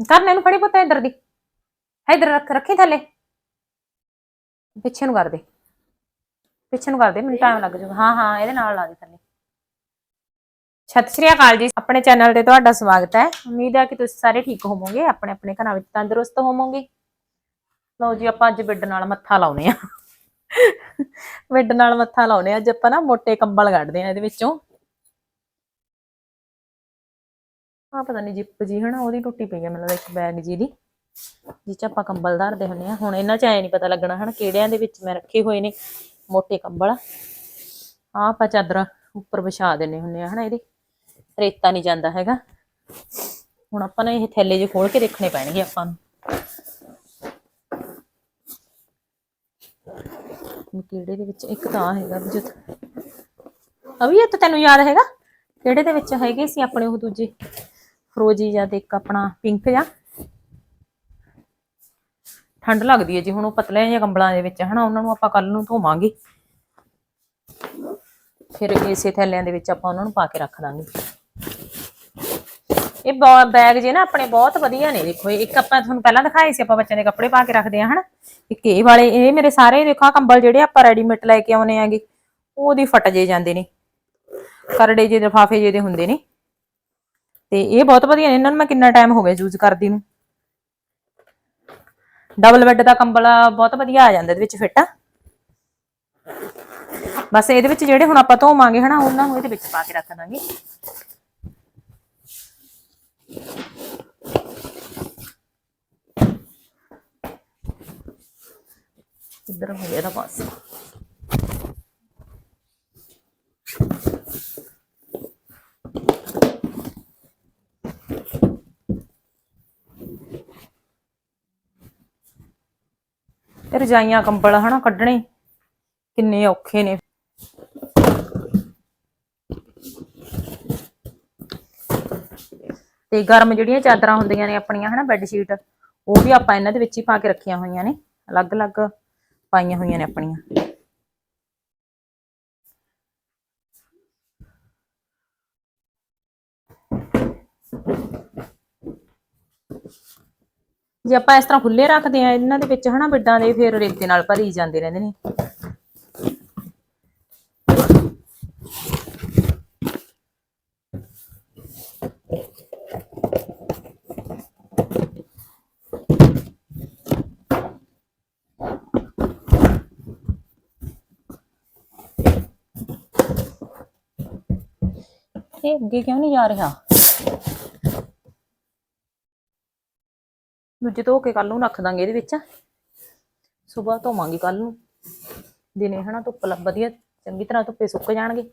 ਕਰਨੇ ਨੂੰ ਫੜੀ ਪੁੱਤ ਇੱਧਰ ਦੀ। ਇੱਧਰ ਰੱਖ, ਰੱਖੀ ਥੱਲੇ। ਪਿੱਛੇ ਨੂੰ ਕਰ ਦੇ। ਪਿੱਛੇ ਨੂੰ ਕਰ ਦੇ, ਮੈਨੂੰ ਟਾਈਮ ਲੱਗ ਜਾਊਗਾ। ਹਾਂ ਹਾਂ, ਇਹਦੇ ਨਾਲ ਲਾ ਦੇ ਥੱਲੇ। ਸਤਿ ਸ਼੍ਰੀ ਅਕਾਲ ਜੀ। ਆਪਣੇ ਚੈਨਲ ਤੇ ਤੁਹਾਡਾ ਸਵਾਗਤ ਹੈ। ਉਮੀਦ ਹੈ ਕਿ ਤੁਸੀਂ ਸਾਰੇ ਠੀਕ ਹੋਵੋਗੇ। ਆਪਣੇ ਆਪਣੇ ਘਰਾਂ ਵਿੱਚ ਤੰਦਰੁਸਤ ਹੋਵੋਗੇ। ਲਓ ਜੀ, ਆਪਾਂ ਅੱਜ ਬਿੱਡ ਨਾਲ ਮੱਥਾ ਲਾਉਨੇ ਆ। ਬਿੱਡ ਨਾਲ ਮੱਥਾ ਲਾਉਨੇ ਆ। ਅੱਜ ਆਪਾਂ ਨਾ ਮੋٹے ਕੰਬਲ ਕੱਢਦੇ ਆ ਇਹਦੇ ਵਿੱਚੋਂ। ਆ ਪਤਾ ਨਹੀਂ ਜਿੱਪ ਜੀ ਹਨਾ, ਉਹਦੀ ਟੁੱਟੀ ਪਈ ਹੈ ਮੈਨੂੰ ਲੱਗਦਾ ਇੱਕ ਬੈਗ ਜੀ ਦੀ ਜਿਹ ਚ ਆਪਾਂ ਕੰਬਲ ਧਰਦੇ ਹੁੰਨੇ ਆ। ਹੁਣ ਇਹਨਾਂ ਚ ਐ ਨਹੀਂ ਪਤਾ ਲੱਗਣਾ ਹਨਾ ਕਿਹੜਿਆਂ ਦੇ ਵਿੱਚ ਮੈਂ ਰੱਖੇ ਹੋਏ ਨੇ, ਮੋਟੇ ਕੰਬਲ। ਆ ਆਪਾਂ ਚਾਦਰਾਂ ਉੱਪਰ ਵਿਛਾ ਦਿੰਨੇ ਹੁੰਨੇ ਆ ਹਨਾ ਇਹਦੇ, ਰੇਤਾ ਨਹੀਂ ਜਾਂਦਾ ਹੈਗਾ। ਹੁਣ ਆਪਾਂ ਨੇ ਇਹ ਥੈਲੇ ਜੇ ਖੋਲ ਕੇ ਦੇਖਣੇ ਪੈਣਗੇ ਆਪਾਂ ਨੂੰ। ਵੀ ਕਿਹੜੇ ਦੇ ਵਿੱਚ, ਇੱਕ ਤਾਂ ਹੈਗਾ ਵੀ ਜਦ ਅਭੀ ਇਹ ਤਾਂ ਤੈਨੂੰ ਯਾਦ ਹੈਗਾ? ਕਿਹੜੇ ਦੇ ਵਿੱਚ ਹੈਗੇ ਸੀ ਆਪਣੇ ਉਹ ਦੂਜੇ? ਫਰੋਜੀ ਜਾਂ ਤੇ ਇੱਕ ਆਪਣਾ ਪਿੰਕ ਜਾਂ ਠੰਡ ਲੱਗਦੀ ਹੈ ਜੀ, ਹੁਣ ਉਹ ਪਤਲੇ ਜਿਹੇ ਕੰਬਲਾਂ ਦੇ ਵਿੱਚ, ਹਨਾ, ਉਹਨਾਂ ਨੂੰ ਆਪਾਂ ਕੱਲ ਨੂੰ ਧੋਵਾਂਗੇ। ਫਿਰ ਇਸੇ ਥੈਲਿਆਂ ਦੇ ਵਿੱਚ ਆਪਾਂ ਉਹਨਾਂ ਨੂੰ ਪਾ ਕੇ ਰੱਖ ਦਾਂਗੇ ਇਹ ਬੈਗ ਜੇ ਨਾ ਆਪਣੇ ਬਹੁਤ ਵਧੀਆ ਨੇ, ਦੇਖੋ ਇੱਕ ਆਪਾਂ ਤੁਹਾਨੂੰ ਪਹਿਲਾਂ ਦਿਖਾਏ ਸੀ, ਆਪਾਂ ਬੱਚਿਆਂ ਦੇ ਕੱਪੜੇ ਪਾ ਕੇ ਰੱਖਦੇ ਆ ਹਨਾ। ਇੱਕ ਇਹ ਵਾਲੇ, ਇਹ ਮੇਰੇ ਸਾਰੇ ਦੇਖੋ ਕੰਬਲ ਜਿਹੜੇ ਆਪਾਂ ਰੈਡੀਮੇਡ ਲੈ ਕੇ ਆਉਨੇ ਆਗੇ ਉਹਦੀ ਫਟ ਜੇ ਜਾਂਦੇ ਨੇ। ਕਰੜੇ ਜੇ, ਲਿਫਾਫੇ ਜੇ ਦੇ ਹੁੰਦੇ ਨੇ। ਤੇ ਇਹ ਬਹੁਤ ਵਧੀਆ ਨੇ, ਇਹਨਾਂ ਨੂੰ ਮੈਂ ਕਿੰਨਾ ਟਾਈਮ ਹੋ ਗਿਆ ਯੂਜ਼ ਕਰਦੀ ਨੂੰ। ਡਬਲ ਬੈੱਡ ਦਾ ਕੰਬਲ ਬਹੁਤ ਵਧੀਆ ਆ ਜਾਂਦਾ ਇਹਦੇ ਵਿੱਚ ਫਿੱਟ ਬਸ ਇਹਦੇ ਵਿੱਚ ਜਿਹੜੇ ਹੁਣ ਆਪਾਂ ਧੋਵਾਂਗੇ ਹਨਾ, ਉਹਨਾਂ ਨੂੰ ਇਹਦੇ ਵਿੱਚ ਪਾ ਕੇ ਰੱਖ ਦਾਂਗੇ। ਇੱਧਰ ਹੋ ਗਿਆ ਇਹਦਾ ਬਸ ਇਹ ਰਜਾਈਆਂ ਕੰਬਲ ਹਨਾ ਕੱਢਣੇ। ਕਿੰਨੇ ਔਖੇ ਨੇ। ਤੇ ਗਰਮ ਜਿਹੜੀਆਂ ਚਾਦਰਾਂ ਹੁੰਦੀਆਂ ਨੇ ਆਪਣੀਆਂ ਹਨਾ ਬੈੱਡ ਸ਼ੀਟ ਉਹ ਵੀ ਆਪਾਂ ਇਹਨਾਂ ਦੇ ਵਿੱਚ ਹੀ ਪਾ ਕੇ ਰੱਖੀਆਂ ਹੋਈਆਂ ਨੇ। ਅਲੱਗ-ਅਲੱਗ ਪਾਈਆਂ ਹੋਈਆਂ ਨੇ ਆਪਣੀਆਂ। ਜੇ ਆਪਾਂ ਇਸ ਤਰ੍ਹਾਂ ਖੁੱਲੇ ਰੱਖਦੇ ਆ ਇਹਨਾਂ ਦੇ ਵਿੱਚ ਹਨਾ ਬਿੱਡਾਂ ਦੇ ਫਿਰ ਰੇਤੇ ਨਾਲ ਭਰੀ ਜਾਂਦੇ ਰਹਿੰਦੇ ਨੇ। ਇਹ ਅੱਗੇ ਕਿਉਂ ਨਹੀਂ ਜਾ ਰਿਹਾ? ਦੂਜੇ ਧੋ ਕੇ ਕੱਲ ਨੂੰ ਰੱਖ ਦਾਂਗੇ ਇਹਦੇ ਵਿੱਚ। ਸਵੇਰ ਧੋਵਾਂਗੇ ਕੱਲ ਨੂੰ। ਦਿਨੇ ਹਨਾ ਧੁੱਪ ਲੱਗ ਵਧੀਆ, ਚੰਗੀ ਤਰ੍ਹਾਂ ਧੁੱਪੇ ਸੁੱਕ ਜਾਣਗੇ।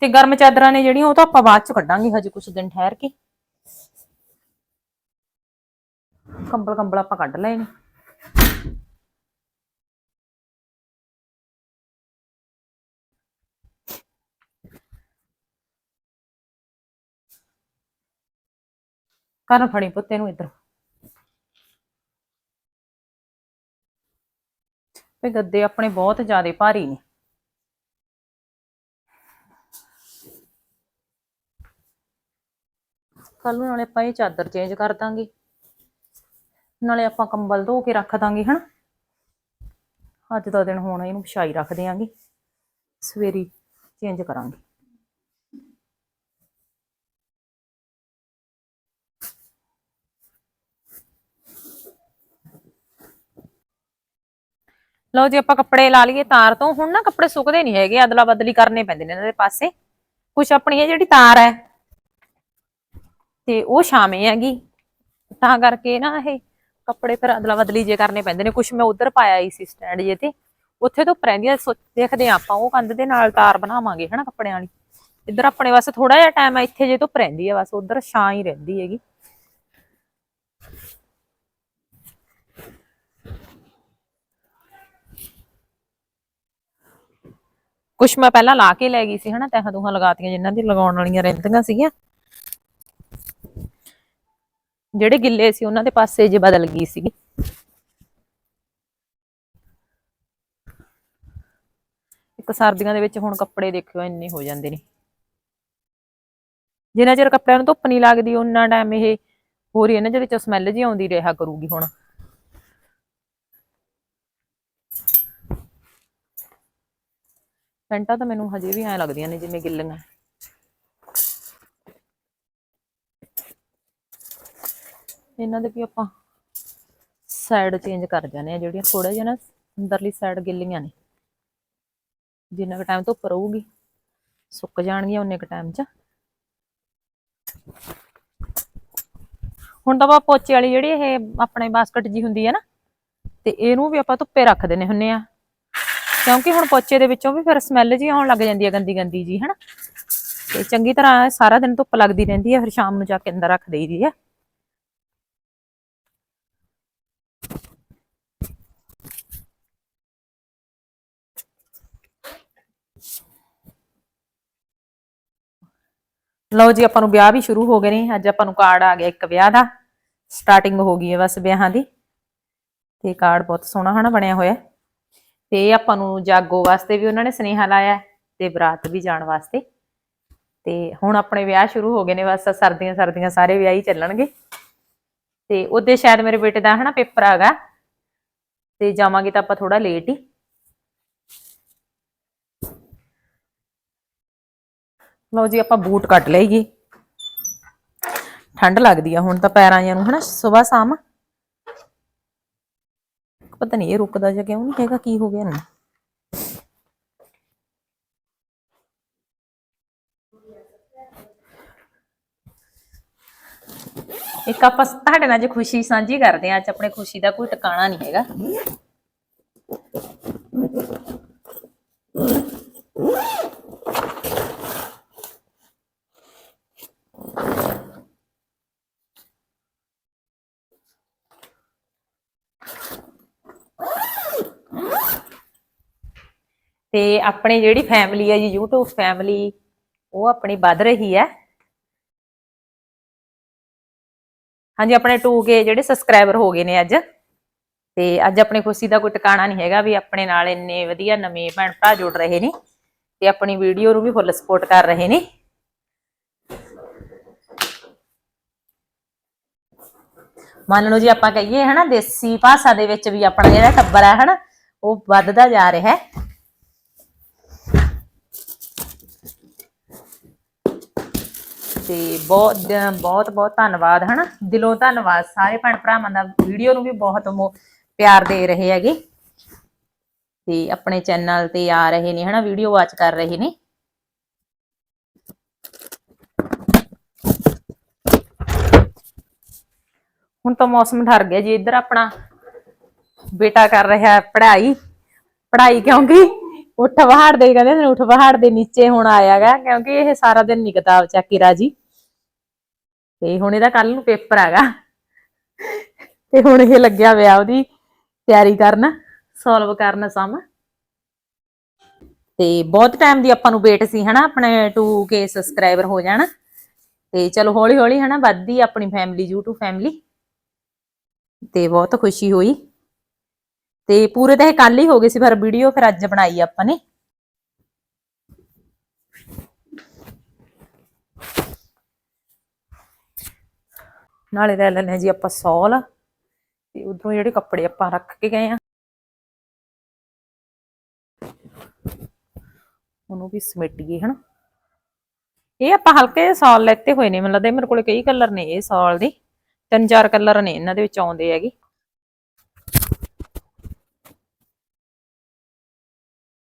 ਤੇ ਗਰਮ ਚਾਦਰਾਂ ਨੇ ਜਿਹੜੀਆਂ, ਉਹ ਤਾਂ ਆਪਾਂ ਬਾਅਦ ਚ ਕੱਢਾਂਗੇ ਹਜੇ ਕੁਝ ਦਿਨ ਠਹਿਰ ਕੇ। ਕੰਬਲ ਕੰਬਲ ਆਪਾਂ ਕੱਢ ਲਏ ਨੇ। ਕਰਨ ਫੜੀ ਪੁੱਤੇ ਨੂੰ ਇੱਧਰ। ਤੇ ਗੱਦੇ ਆਪਣੇ ਬਹੁਤ ਜ਼ਿਆਦਾ ਭਾਰੀ ਨੇ। ਕੱਲ ਨੂੰ ਨਾਲੇ ਆਪਾਂ ਇਹ ਚਾਦਰ ਚੇਂਜ ਕਰ ਦਾਂਗੇ। ਨਾਲੇ ਆਪਾਂ ਕੰਬਲ ਧੋ ਕੇ ਰੱਖ ਦਾਂਗੇ, ਹਨਾ? ਅੱਜ ਦਾ ਦਿਨ ਹੁਣ ਇਹਨੂੰ ਵਿਛਾਈ ਰੱਖ ਦਿਆਂਗੇ। ਸਵੇਰੀ ਚੇਂਜ ਕਰਾਂਗੇ। ਲਓ ਜੀ ਆਪਾਂ ਕੱਪੜੇ ਲਾ ਲਈਏ ਤਾਰ ਤੋਂ। ਹੁਣ ਨਾ ਕੱਪੜੇ ਸੁੱਕਦੇ ਨਹੀਂ ਹੈਗੇ ਅਦਲਾ ਬਦਲੀ ਕਰਨੇ ਪੈਂਦੇ ਨੇ ਇਹਨਾਂ ਦੇ ਪਾਸੇ। ਕੁਛ ਆਪਣੀ ਇਹ ਜਿਹੜੀ ਤਾਰ ਹੈ, ਤੇ ਉਹ ਛਾਵੇਂ ਹੈਗੀ। ਤਾਂ ਕਰਕੇ ਨਾ ਇਹ ਕੱਪੜੇ ਫਿਰ ਅਦਲਾ ਬਦਲੀ ਜੇ ਕਰਨੇ ਪੈਂਦੇ ਨੇ। ਕੁਛ ਮੈਂ ਉਧਰ ਪਾਇਆ ਹੀ ਸੀ ਸਟੈਂਡ ਜੇ ਤੇ। ਉੱਥੇ ਤੋਂ ਰਹਿੰਦੀਆਂ ਸੋ- ਦੇਖਦੇ ਆ ਆਪਾਂ ਉਹ ਕੰਧ ਦੇ ਨਾਲ ਤਾਰ ਬਣਾਵਾਂਗੇ, ਹਨਾ ਕੱਪੜਿਆਂ ਵਾਲੀ। ਇੱਧਰ ਆਪਣੇ ਵਾਸਤੇ ਥੋੜਾ ਜਿਹਾ ਟਾਈਮ ਹੈ ਇੱਥੇ ਜੇ ਤੋਂ ਰਹਿੰਦੀ ਹੈ ਬਸ ਉਧਰ ਛਾਂ ਹੀ ਰਹਿੰਦੀ ਹੈਗੀ। ਕੁਛ ਮੈਂ ਪਹਿਲਾਂ ਲਾ ਕੇ ਲੈ ਗਈ ਸੀ ਹਨਾ, ਤਹਾਂ ਤੂਹਾਂ ਲਗਾਤੀਆਂ ਜਿਨ੍ਹਾਂ ਦੀ ਲਗਾਉਣ ਵਾਲੀਆਂ ਰਹਿੰਦੀਆਂ ਸੀਗੀਆਂ। ਜਿਹੜੇ ਗਿੱਲੇ ਸੀ, ਉਹਨਾਂ ਦੇ ਪਾਸੇ ਜੇ ਬਦਲ ਗਈ ਸੀਗੀ। ਇੱਕ ਸਰਦੀਆਂ ਦੇ ਵਿੱਚ ਹੁਣ ਕੱਪੜੇ ਦੇਖਿਓ, ਇੰਨੇ ਹੋ ਜਾਂਦੇ ਨੇ। ਜਿੰਨਾ ਚਿਰ ਕੱਪੜਿਆਂ ਨੂੰ ਧੁੱਪ ਨਹੀਂ ਲੱਗਦੀ ਉਹਨਾਂ ਟਾਈਮ ਇਹ ਹੋ ਰਹੀ ਹੈ ਨਾ, ਜਿਹਦੇ ਵਿੱਚੋਂ ਸਮੈਲ ਜੀ ਆਉਂਦੀ, ਰਿਹਾ ਕਰੂਗੀ ਹੁਣ। ਪੈਂਟਾਂ ਤਾਂ ਮੈਨੂੰ ਹਜੇ ਵੀ ਐਂ ਲੱਗਦੀਆਂ ਨੇ ਜਿਵੇਂ ਗਿੱਲੀਆਂ। ਇਹਨਾਂ ਦੇ ਵੀ ਆਪਾਂ ਸਾਈਡ ਚੇਂਜ ਕਰ ਜਾਂਦੇ ਆ ਜਿਹੜੀਆਂ ਥੋੜਾ ਜਿਹਾ ਨਾ ਅੰਦਰਲੀ ਸਾਈਡ ਗਿੱਲੀਆਂ ਨੇ। ਜਿੰਨਾ ਕੁ ਟਾਈਮ ਧੁੱਪ ਰਹੂਗੀ, ਸੁੱਕ ਜਾਣਗੀਆਂ ਉਨੇ ਕੁ ਟਾਈਮ 'ਚ। ਹੁਣ ਤਾਂ ਆਪਾਂ ਪੋਚੇ ਵਾਲੀ ਜਿਹੜੀ ਇਹ ਆਪਣੇ ਬਾਸਕਟ ਜੀ ਹੁੰਦੀ ਹੈ ਨਾ, ਤੇ ਇਹਨੂੰ ਵੀ ਆਪਾਂ ਧੁੱਪੇ ਰੱਖ ਦਿੰਨੇ ਹੁੰਨੇ ਆ ਕਿਉਂਕਿ ਹੁਣ ਪੋਚੇ ਦੇ ਵਿੱਚੋਂ ਵੀ ਫਿਰ ਸਮੈਲ ਜੀ ਆਉਣ ਲੱਗ ਜਾਂਦੀ ਹੈ ਗੰਦੀ ਗੰਦੀ ਜੀ, ਹਨਾ? ਤੇ ਚੰਗੀ ਤਰ੍ਹਾਂ ਸਾਰਾ ਦਿਨ ਧੁੱਪ ਲੱਗਦੀ ਰਹਿੰਦੀ ਹੈ ਫਿਰ ਸ਼ਾਮ ਨੂੰ ਜਾ ਕੇ ਅੰਦਰ ਰੱਖ ਦੇਈਦੀ ਹੈ ਲਓ ਜੀ, ਆਪਾਂ ਨੂੰ ਵਿਆਹ ਵੀ ਸ਼ੁਰੂ ਹੋ ਗਏ ਨੇ। ਅੱਜ ਆਪਾਂ ਨੂੰ ਕਾਰਡ ਆ ਗਿਆ ਇੱਕ ਵਿਆਹ ਦਾ। ਸਟਾਰਟਿੰਗ ਹੋ ਗਈ ਹੈ ਬਸ ਵਿਆਹਾਂ ਦੀ। ਤੇ ਕਾਰਡ ਬਹੁਤ ਸੋਹਣਾ, ਹਨਾ, ਬਣਿਆ ਹੋਇਆ। ਤੇ ਆਪਾਂ ਨੂੰ ਜਾਗੋ ਵਾਸਤੇ ਵੀ ਉਹਨਾਂ ਨੇ ਸੁਨੇਹਾ ਲਾਇਆ ਤੇ ਬਰਾਤ ਵੀ ਜਾਣ ਵਾਸਤੇ। ਤੇ ਹੁਣ ਆਪਣੇ ਵਿਆਹ ਸ਼ੁਰੂ ਹੋ ਗਏ ਨੇ, ਬਸ ਸਰਦੀਆਂ ਸਰਦੀਆਂ ਸਾਰੇ ਵਿਆਹ ਹੀ ਚੱਲਣਗੇ। ਤੇ ਉਹਦੇ ਸ਼ਾਇਦ ਮੇਰੇ ਬੇਟੇ ਦਾ ਹਨਾ ਪੇਪਰ ਆਗਾ, ਤੇ ਜਾਵਾਂਗੇ ਤਾਂ ਆਪਾਂ ਥੋੜਾ ਲੇਟ ਹੀ। ਲਓ ਜੀ, ਆਪਾਂ ਬੂਟ ਕੱਟ ਲਈਏ। ਠੰਡ ਲੱਗਦੀ ਆ ਹੁਣ ਤਾਂ ਪੈਰਾਂ ਜਾਂ ਨੂੰ, ਹਨਾ ਸਵੇਰ ਸ਼ਾਮ ਪਤਾ ਨਹੀਂ ਇਹ ਰੁਕਦਾ ਜਾਂ ਕਿਉਂ ਨਹੀਂ ਹੈਗਾ ਕੀ ਹੋ ਗਿਆ ਇਹਨੂੰ ਇੱਕ ਆਪਾਂ ਤੁਹਾਡੇ ਨਾਲ ਅੱਜ ਖੁਸ਼ੀ ਸਾਂਝੀ ਕਰਦੇ ਆ ਅੱਜ ਆਪਣੇ ਖੁਸ਼ੀ ਦਾ ਕੋਈ ਟਿਕਾਣਾ ਨਹੀਂ ਹੈਗਾ ਤੇ ਆਪਣੀ ਜਿਹੜੀ ਫੈਮਿਲੀ ਹੈ ਜੀ, YouTube ਫੈਮਿਲੀ ਉਹ ਆਪਣੀ ਵੱਧ ਰਹੀ ਹੈ। ਹਾਂਜੀ, ਆਪਣੇ 2k ਜਿਹੜੇ ਸਬਸਕ੍ਰਾਈਬਰ ਹੋ ਗਏ ਨੇ ਅੱਜ। ਤੇ ਅੱਜ ਆਪਣੀ ਖੁਸ਼ੀ ਦਾ ਕੋਈ ਟਿਕਾਣਾ ਨਹੀਂ ਹੈਗਾ ਵੀ ਆਪਣੇ ਨਾਲ ਇੰਨੇ ਵਧੀਆ ਨਵੇਂ ਭੈਣ ਭਰਾ ਜੁੜ ਰਹੇ ਨੇ ਤੇ ਆਪਣੀ ਵੀਡੀਓ ਨੂੰ ਵੀ ਫੁੱਲ ਸਪੋਰਟ ਕਰ ਰਹੇ ਨੇ। ਮੰਨ ਲਓ ਜੀ, ਆਪਾਂ ਕਹੀਏ ਹਨਾ, ਦੇਸੀ ਭਾਸ਼ਾ ਦੇ ਵਿੱਚ ਵੀ ਆਪਣਾ ਜਿਹੜਾ ਟੱਬਰ ਹੈ ਹਨਾ, ਉਹ ਵੱਧਦਾ ਜਾ ਰਿਹਾ ਹੈ। ਤੇ ਬਹੁਤ ਬਹੁਤ ਬਹੁਤ ਧੰਨਵਾਦ, ਹਨਾ? ਦਿਲੋਂ ਧੰਨਵਾਦ ਸਾਰੇ ਭੈਣ ਭਰਾਵਾਂ ਦਾ। ਵੀਡੀਓ ਨੂੰ ਵੀ ਬਹੁਤ ਪਿਆਰ ਦੇ ਰਹੇ ਹੈਗੇ। ਤੇ ਆਪਣੇ ਚੈਨਲ ਤੇ ਆ ਰਹੇ ਨੇ, ਹਨਾ? ਵੀਡੀਓ ਵਾਚ ਕਰ ਰਹੇ ਨੇ। ਹੁਣ ਤਾਂ ਮੌਸਮ ਠਰ ਗਿਆ ਜੀ। ਇੱਧਰ ਆਪਣਾ ਬੇਟਾ ਕਰ ਰਿਹਾ ਪੜ੍ਹਾਈ। ਪੜ੍ਹਾਈ ਕਿਉਂਕਿ ਉੱਠ ਪਹਾੜ ਦੇ ਕਹਿੰਦੇ ਨੇ, ਉੱਠ ਪਹਾੜ ਦੇ ਨੀਚੇ ਹੁਣ ਆਇਆਗਾ ਕਿਉਂਕਿ ਇਹ ਸਾਰਾ ਦਿਨ ਨਹੀਂ ਕਿਤਾਬ ਚੱਕ ਕੇ ਰਾਜੀ ਤੇ ਹੁਣ ਇਹਦਾ ਕੱਲ ਨੂੰ ਪੇਪਰ ਹੈਗਾ। ਤੇ ਹੁਣ ਇਹ ਲੱਗਿਆ ਵਿਆਹ ਉਹਦੀ ਤਿਆਰੀ ਕਰਨ ਸੋਲਵ ਕਰਨ ਸਮ। ਤੇ ਬਹੁਤ ਟਾਈਮ ਦੀ ਆਪਾਂ ਨੂੰ ਵੇਟ ਸੀ ਹਨਾ, ਆਪਣੇ 2k ਸਬਸਕ੍ਰਾਈਬਰ ਹੋ ਜਾਣ। ਤੇ ਚਲੋ ਹੌਲੀ ਹੌਲੀ ਹਨਾ, ਵੱਧਦੀ ਆਪਣੀ ਫੈਮਿਲੀ YouTube ਫੈਮਿਲੀ ਤੇ ਬਹੁਤ ਖੁਸ਼ੀ ਹੋਈ। ਤੇ ਪੂਰੇ ਤਾਂ ਇਹ ਕੱਲ ਹੀ ਹੋ ਗਏ ਸੀ ਫਿਰ ਵੀਡੀਓ ਫਿਰ ਅੱਜ ਬਣਾਈ ਆਪਾਂ ਨੇ। ਨਾਲੇ ਲੈ ਲੈਣੇ ਜੀ ਆਪਾਂ ਸੌਲ, ਤੇ ਉਧਰੋਂ ਜਿਹੜੇ ਕੱਪੜੇ ਆਪਾਂ ਰੱਖ ਕੇ ਗਏ ਆ ਉਹਨੂੰ ਵੀ ਸਮੇਟੀਏ, ਹਨਾ। ਇਹ ਆਪਾਂ ਹਲਕੇ ਜਿਹੇ ਸੌਲ ਲੈਤੇ ਹੋਏ ਨੇ, ਮੈਨੂੰ ਲੱਗਦਾ ਮੇਰੇ ਕੋਲੇ ਕਈ ਕਲਰ ਨੇ, ਇਹ ਸੌਲ ਦੇ। ਤਿੰਨ ਚਾਰ ਕਲਰ ਨੇ, ਇਹਨਾਂ ਦੇ ਵਿੱਚ ਆਉਂਦੇ ਹੈਗੇ।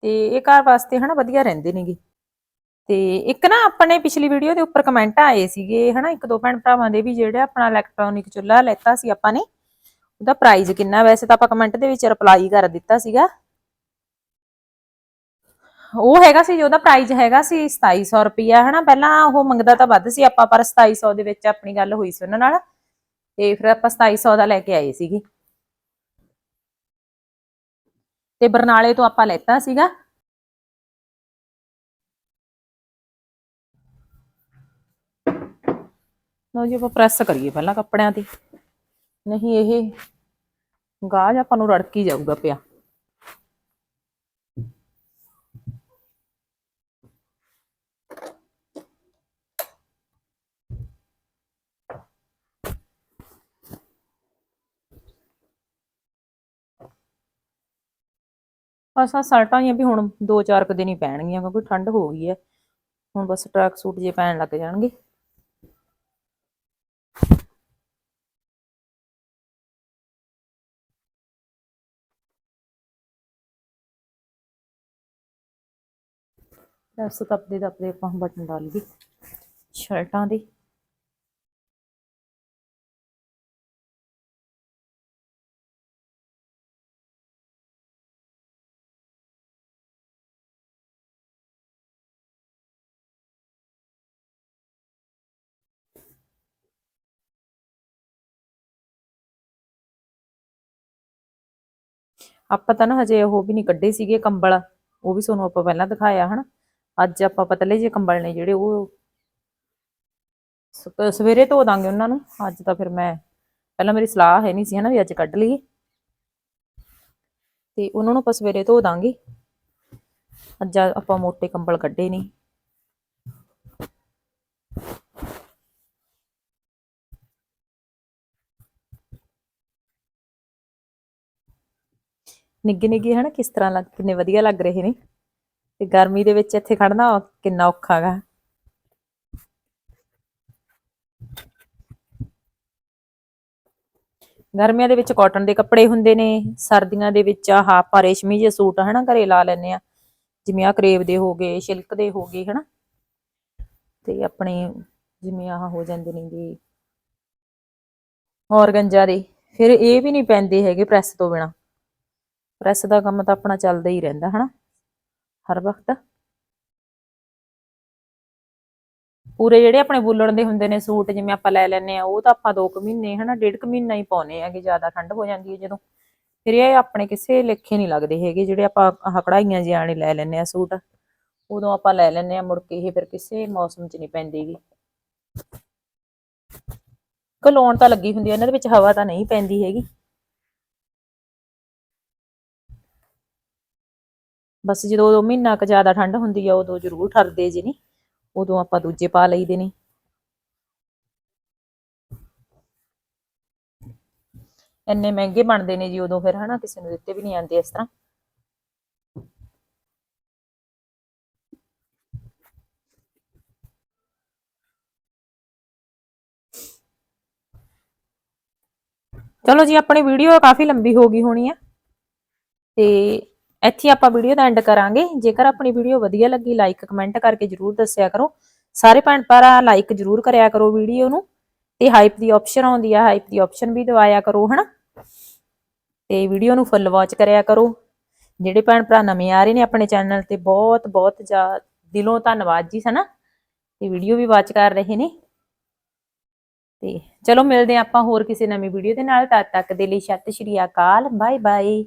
ਤੇ ਇਹ ਘਰ ਵਾਸਤੇ ਹਨਾ ਵਧੀਆ ਰਹਿੰਦੇ ਨੇਗੇ। ਤੇ ਇੱਕ ਨਾ ਆਪਣੇ ਪਿਛਲੀ ਵੀਡੀਓ ਦੇ ਉੱਪਰ ਕਮੈਂਟ ਆਏ ਸੀਗੇ, ਹਨਾ ਇੱਕ ਦੋ ਭੈਣ ਭਰਾਵਾਂ ਦੇ ਵੀ ਜਿਹੜੇ ਆਪਣਾ ਇਲੈਕਟ੍ਰੋਨਿਕ ਚੁੱਲ੍ਹਾ ਲੈਤਾ ਸੀ ਆਪਾਂ ਨੇ, ਉਹਦਾ ਪ੍ਰਾਈਸ ਕਿੰਨਾ ਵੈਸੇ ਤਾਂ ਆਪਾਂ ਕਮੈਂਟ ਦੇ ਵਿੱਚ ਰਿਪਲਾਈ ਕਰ ਦਿੱਤਾ ਸੀਗਾ। ਉਹ ਹੈਗਾ ਸੀ, ਉਹਦਾ ਪ੍ਰਾਈਸ ਹੈਗਾ ਸੀ 2700 ਰੁਪਿਆ ਹਨਾ ਪਹਿਲਾਂ ਉਹ ਮੰਗਦਾ ਤਾਂ ਵੱਧ ਸੀ ਆਪਾਂ, ਪਰ 2700 ਦੇ ਵਿੱਚ ਆਪਣੀ ਗੱਲ ਹੋਈ ਸੀ ਉਹਨਾਂ ਨਾਲ। ਤੇ ਫਿਰ ਆਪਾਂ 2700 ਦਾ ਲੈ ਕੇ ਆਏ ਸੀਗੇ। ਤੇ ਬਰਨਾਲੇ ਤੋਂ ਆਪਾਂ ਲੈਤਾ ਸੀਗਾ। ਲਓ ਜੀ, ਆਪਾਂ ਪ੍ਰੈਸ ਕਰੀਏ ਪਹਿਲਾਂ ਕੱਪੜਿਆਂ ਦੀ ਨਹੀਂ, ਇਹ ਗਾਜ ਆਪਾਂ ਨੂੰ ਰੜਕੀ ਜਾਊਗਾ ਪਿਆ। ਬਸ ਆ ਸ਼ਰਟਾਂ ਹੀ ਆ ਵੀ ਹੁਣ 2-4 ਕੁ ਦਿਨ ਹੀ ਪੈਣਗੀਆਂ ਕਿਉਂਕਿ ਠੰਡ ਹੋ ਗਈ ਹੈ ਹੁਣ ਬਸ ਟਰੈਕ ਸੂਟ ਜੇ ਪੈਣ ਲੱਗ ਜਾਣਗੇ। ਬਸ ਤਪਦੇ ਤਪਦੇ ਆਪਾਂ ਬਟਨ ਡਾਲ ਗਏ ਸ਼ਰਟਾਂ ਦੇ। ਆਪਾਂ ਤਾਂ ਨਾ ਹਜੇ ਉਹ ਵੀ ਨਹੀਂ ਕੱਢੇ ਸੀਗੇ ਕੰਬਲ, ਉਹ ਵੀ ਤੁਹਾਨੂੰ ਆਪਾਂ ਪਹਿਲਾਂ ਦਿਖਾਇਆ ਹਨਾ। ਅੱਜ ਆਪਾਂ ਪਤਲੇ ਜਿਹੇ ਕੰਬਲ ਨੇ ਜਿਹੜੇ ਉਹ ਸ- ਸਵੇਰੇ ਧੋ ਦਾਂਗੇ ਉਹਨਾਂ ਨੂੰ। ਅੱਜ ਤਾਂ ਫਿਰ ਮੈਂ, ਪਹਿਲਾਂ ਮੇਰੀ ਸਲਾਹ ਹੈ ਨਹੀਂ ਸੀ ਹਨਾ ਵੀ ਅੱਜ ਕੱਢ ਲਈਏ। ਤੇ ਉਹਨਾਂ ਨੂੰ ਆਪਾਂ ਸਵੇਰੇ ਧੋ ਦਾਂਗੇ। ਅੱਜ ਆਪਾਂ ਮੋਟੇ ਕੰਬਲ ਕੱਢੇ ਨਹੀਂ। ਨਿੱਗੇ ਨਿੱਗੇ ਹਨਾ, ਕਿਸ ਤਰ੍ਹਾਂ ਲੱਗ, ਕਿੰਨੇ ਵਧੀਆ ਲੱਗ ਰਹੇ ਨੇ। ਤੇ ਗਰਮੀ ਦੇ ਵਿੱਚ ਇੱਥੇ ਖੜਨਾ ਕਿੰਨਾ ਔਖਾ ਗਾ। ਗਰਮੀਆਂ ਦੇ ਵਿੱਚ ਕਾਟਨ ਦੇ ਕੱਪੜੇ ਹੁੰਦੇ ਨੇ, ਸਰਦੀਆਂ ਦੇ ਵਿੱਚ ਆਹ ਆਪਾਂ ਰੇਸ਼ਮੀ ਜਿਹੇ ਸੂਟ ਹਨਾ ਘਰੇ ਲਾ ਲੈਨੇ ਆ ਜਿਵੇਂ ਆ ਕਰੇਬ ਦੇ ਹੋ ਗਏ, ਸਿਲਕ ਦੇ ਹੋ ਗਏ ਹਨਾ। ਤੇ ਆਪਣੇ ਜਿਵੇਂ ਆਹ ਹੋ ਜਾਂਦੇ ਨੇ ਜੀ ਔਰਗੰਜਾ ਦੇ, ਫਿਰ ਇਹ ਵੀ ਨਹੀਂ ਪੈਂਦੇ ਹੈਗੇ ਪ੍ਰੈਸ ਤੋਂ ਬਿਨਾ। ਪ੍ਰੈਸ ਦਾ ਕੰਮ ਤਾਂ ਆਪਣਾ ਚੱਲਦਾ ਹੀ ਰਹਿੰਦਾ, ਹਨਾ? ਹਰ ਵਕਤ। ਪੂਰੇ ਜਿਹੜੇ ਆਪਣੇ ਬੁੱਲਣ ਦੇ ਹੁੰਦੇ ਨੇ ਸੂਟ, ਜਿਵੇਂ ਆਪਾਂ ਲੈ ਲੈਨੇ ਆ ਉਹ ਤਾਂ ਆਪਾਂ 2 ਕੁ ਮਹੀਨੇ, ਹਨਾ, ਡੇਢ ਕੁ ਮਹੀਨਾ ਹੀ ਪਾਉਨੇ ਆਗੇ ਜ਼ਿਆਦਾ ਠੰਡ ਹੋ ਜਾਂਦੀ ਹੈ ਜਦੋਂ। ਫਿਰ ਇਹ ਆਪਣੇ ਕਿਸੇ ਲੇਖੇ ਨਹੀਂ ਲੱਗਦੇ ਹੈਗੇ, ਜਿਹੜੇ ਆਪਾਂ ਆਹ ਕਢਾਈਆਂ ਜਿਹੇ ਲੈ ਲੈਨੇ ਆ ਸੂਟ। ਉਦੋਂ ਆਪਾਂ ਲੈ ਲੈਨੇ ਆ ਮੁੜ ਕੇ ਇਹ ਫਿਰ ਕਿਸੇ ਮੌਸਮ 'ਚ ਨਹੀਂ ਪੈਂਦੀਗੀ ਕਲੋਣ ਤਾਂ ਲੱਗੀ ਹੁੰਦੀ ਹੈ ਇਹਨਾਂ ਦੇ ਵਿੱਚ ਹਵਾ ਤਾਂ ਨਹੀਂ ਪੈਂਦੀ ਹੈਗੀ। ਬਸ ਜਦੋਂ ਮਹੀਨਾ ਕੁ ਜ਼ਿਆਦਾ ਠੰਡ ਹੁੰਦੀ ਆ, ਉਦੋਂ ਜ਼ਰੂਰ ਠਰਦੇ ਜੀ ਨਹੀਂ ਉਦੋਂ ਆਪਾਂ ਦੂਜੇ ਪਾ ਲਈਦੇ ਨੇ। ਇੰਨੇ ਮਹਿੰਗੇ ਬਣਦੇ ਨੇ ਜੀ, ਉਦੋਂ ਫਿਰ ਹਨਾ ਕਿਸੇ ਨੂੰ ਦਿੱਤੇ ਵੀ ਨਹੀਂ ਆਉਂਦੇ ਇਸ ਤਰ੍ਹਾਂ। ਚਲੋ ਜੀ, ਆਪਣੀ ਵੀਡੀਓ ਕਾਫੀ ਲੰਬੀ ਹੋ ਗਈ ਹੋਣੀ ਆ, ਤੇ ਇੱਥੇ ਆਪਾਂ ਵੀਡੀਓ ਦਾ ਐਂਡ ਕਰਾਂਗੇ। ਜੇਕਰ ਆਪਣੀ ਵੀਡੀਓ ਵਧੀਆ ਲੱਗੀ ਲਾਈਕ ਕਮੈਂਟ ਕਰਕੇ ਜਰੂਰ ਦੱਸਿਆ ਕਰੋ। ਸਾਰੇ ਭੈਣ ਭਰਾ ਲਾਈਕ ਜਰੂਰ ਕਰਿਆ ਕਰੋ ਵੀਡੀਓ ਨੂੰ ਤੇ ਹਾਈਪ ਦੀ ਆਪਸ਼ਨ ਆਉਂਦੀ ਆ ਹਾਈਪ ਦੀ ਆਪਸ਼ਨ ਵੀ ਦਵਾਇਆ ਕਰੋ, ਹਨਾ? ਤੇ ਵੀਡੀਓ ਨੂੰ ਫੁੱਲ ਵਾਚ ਕਰਿਆ ਕਰੋ। ਜਿਹੜੇ ਭੈਣ ਭਰਾ ਨਵੇਂ ਆ ਰਹੇ ਨੇ ਆਪਣੇ ਚੈਨਲ ਤੇ, ਬਹੁਤ ਬਹੁਤ ਜਾ ਦਿਲੋਂ ਧੰਨਵਾਦ ਜੀ, ਹਨਾ? ਤੇ ਵੀਡੀਓ ਵੀ ਵਾਚ ਕਰ ਰਹੇ ਨੇ। ਤੇ ਚਲੋ ਮਿਲਦੇ ਹਾਂ ਆਪਾਂ ਹੋਰ ਕਿਸੇ ਨਵੀਂ ਵੀਡੀਓ ਦੇ ਨਾਲ। ਤਦ ਤੱਕ ਦੇ ਲਈ ਸਤਿ ਸ਼੍ਰੀ ਅਕਾਲ ਬਾਏ ਬਾਏ